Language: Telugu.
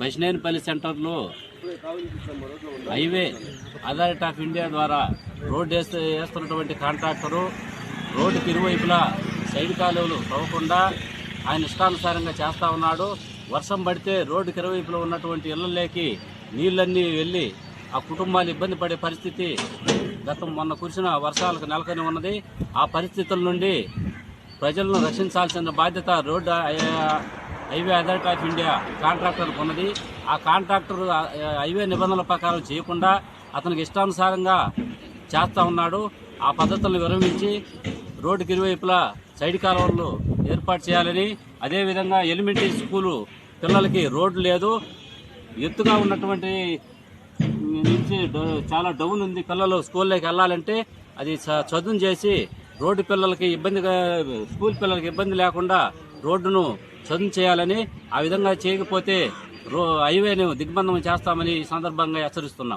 బైష్నేనిపల్లి సెంటర్లో హైవే అథారిటీ ఆఫ్ ఇండియా ద్వారా రోడ్డు వేస్తే వేస్తున్నటువంటి కాంట్రాక్టరు రోడ్డుకి ఇరువైపులా సైడ్ కాలువలు తవ్వకుండా ఆయన ఇష్టానుసారంగా చేస్తూ ఉన్నాడు. వర్షం పడితే రోడ్డుకి ఇరువైపులో ఉన్నటువంటి ఇళ్ళలోకి నీళ్ళన్నీ వెళ్ళి ఆ కుటుంబాలు ఇబ్బంది పడే పరిస్థితి గతం మొన్న కురిసిన వర్షాలకు నెలకొని ఉన్నది. ఆ పరిస్థితుల నుండి ప్రజలను రక్షించాల్సిన బాధ్యత road highway authority of India contractor ఉన్నది ఆ కాంట్రాక్టర్ హైవే నిబంధనల ప్రకారం చేయకుండా అతనికి ఇష్టానుసారంగా చేస్తూ ఉన్నాడు. ఆ పద్ధతులను విరమించి రోడ్డుకి ఇరువైపులా సైడ్ కాలువలు ఏర్పాటు చేయాలని అదేవిధంగా ఎలిమెంటరీ స్కూలు పిల్లలకి రోడ్డు లేదు. ఎత్తుగా ఉన్నటువంటి నుంచి డ- చాలా డౌన్ ఉంది పిల్లలు స్కూల్లోకి వెళ్ళాలంటే అది చ- చదును చేసి రోడ్డు పిల్లలకి ఇబ్బందిగా స్కూల్ పిల్లలకి ఇబ్బంది లేకుండా రోడ్డును చదును చేయాలని ఆ విధంగా చేయకపోతే రో హైవేను దిగ్బంధం చేస్తామని ఈ సందర్భంగా హెచ్చరిస్తున్నాం.